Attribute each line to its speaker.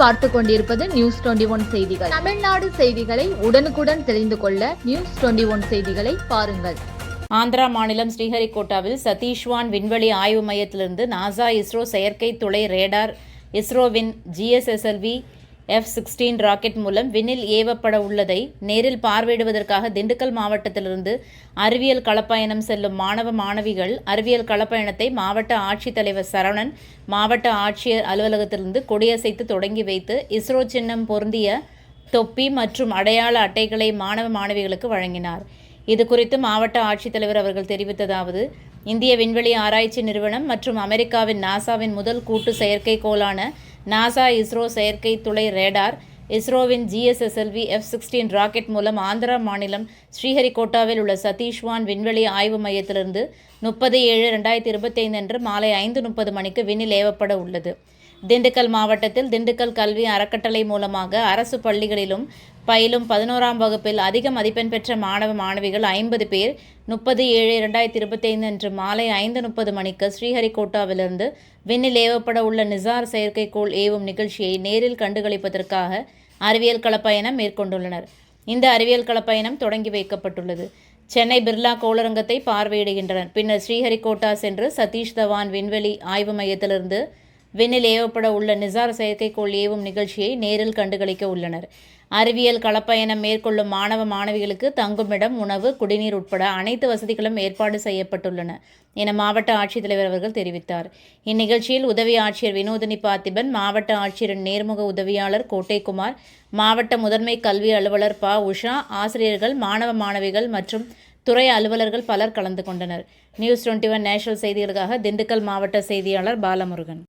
Speaker 1: பார்த்து கொண்டிருப்பது news twenty one செய்திகள். தமிழ்நாடு செய்திகளை உடனுக்குடன் தெரிந்து கொள்ள நியூஸ் டுவெண்டி ஒன் செய்திகளை பாருங்கள்.
Speaker 2: ஆந்திரா மாநிலம் ஸ்ரீஹரிகோட்டாவில் சதீஷ்வான் விண்வெளி ஆய்வு மையத்திலிருந்து நாசா இஸ்ரோ செயற்கை துளை ரேடார் இஸ்ரோவின் ஜிஎஸ்எஸ்எல்வி எஃப் சிக்ஸ்டீன் ராக்கெட் மூலம் விண்ணில் ஏவப்பட உள்ளதை நேரில் பார்வையிடுவதற்காக திண்டுக்கல் மாவட்டத்திலிருந்து அறிவியல் களப்பயணம் செல்லும் மாணவ மாணவிகள் அறிவியல் களப்பயணத்தை மாவட்ட ஆட்சித்தலைவர் சரவணன் மாவட்ட ஆட்சியர் அலுவலகத்திலிருந்து கொடியசைத்து தொடங்கி வைத்து இஸ்ரோ சின்னம் பொருந்திய தொப்பி மற்றும் அடையாள அட்டைகளை மாணவ மாணவிகளுக்கு வழங்கினார். இது குறித்து மாவட்ட ஆட்சித்தலைவர் அவர்கள் தெரிவித்ததாவது இந்திய விண்வெளி ஆராய்ச்சி நிறுவனம் மற்றும் அமெரிக்காவின் நாசாவின் முதல் கூட்டு செயற்கைக்கோளான நாசா இஸ்ரோ செயற்கை துளை ரேடார் இஸ்ரோவின் ஜிஎஸ்எஸ்எல்வி எஃப் சிக்ஸ்டீன் ராக்கெட் மூலம் ஆந்திரா மாநிலம் ஸ்ரீஹரிகோட்டாவில் உள்ள சதீஷ்வான் விண்வெளி ஆய்வு மையத்திலிருந்து முப்பது ஏழு ரெண்டாயிரத்தி இருபத்தைந்து அன்று மாலை ஐந்து முப்பது மணிக்கு விண்ணில் ஏவப்பட உள்ளது. திண்டுக்கல் மாவட்டத்தில் திண்டுக்கல் கல்வி அறக்கட்டளை மூலமாக அரசு பள்ளிகளிலும் பயிலும் பதினோராம் வகுப்பில் அதிக மதிப்பெண் பெற்ற மாணவ மாணவிகள் ஐம்பது பேர் முப்பது ஏழு இரண்டாயிரத்தி இருபத்தைந்து அன்று மாலை ஐந்து முப்பது மணிக்கு ஸ்ரீஹரிகோட்டாவிலிருந்து விண்ணில் ஏவப்பட உள்ள நிசார் செயற்கைக்கோள் ஏவும் நிகழ்ச்சியை நேரில் கண்டுகளிப்பதற்காக அறிவியல் களப்பயணம் மேற்கொண்டுள்ளனர். இந்த அறிவியல் களப்பயணம் தொடங்கி வைக்கப்பட்டுள்ளது. சென்னை பிர்லா கோளரங்கத்தை பார்வையிடுகின்றனர். பின்னர் ஸ்ரீஹரிகோட்டா சென்று சதீஷ் தவான் விண்வெளி ஆய்வு மையத்திலிருந்து விண்ணில் ஏவப்பட உள்ள நிசார் செயற்கைக்கோள் ஏவும் நிகழ்ச்சியை நேரில் கண்டுகளிக்க உள்ளனர். அறிவியல் களப்பயணம் மேற்கொள்ளும் மாணவ மாணவிகளுக்கு தங்குமிடம் உணவு குடிநீர் உட்பட அனைத்து வசதிகளும் ஏற்பாடு செய்யப்பட்டுள்ளன என மாவட்ட ஆட்சித்தலைவர் அவர்கள் தெரிவித்தார். இந்நிகழ்ச்சியில் உதவி ஆட்சியர் வினோதினி பார்த்திபன் மாவட்ட ஆட்சியரின் நேர்முக உதவியாளர் கோட்டைக்குமார் மாவட்ட முதன்மை கல்வி அலுவலர் ப. உஷா ஆசிரியர்கள் மாணவ மாணவிகள் மற்றும் துறை அலுவலர்கள் பலர் கலந்து கொண்டனர். நியூஸ் டுவெண்ட்டி ஒன் நேஷனல் செய்திகளுக்காக திண்டுக்கல் மாவட்ட செய்தியாளர் பாலமுருகன்.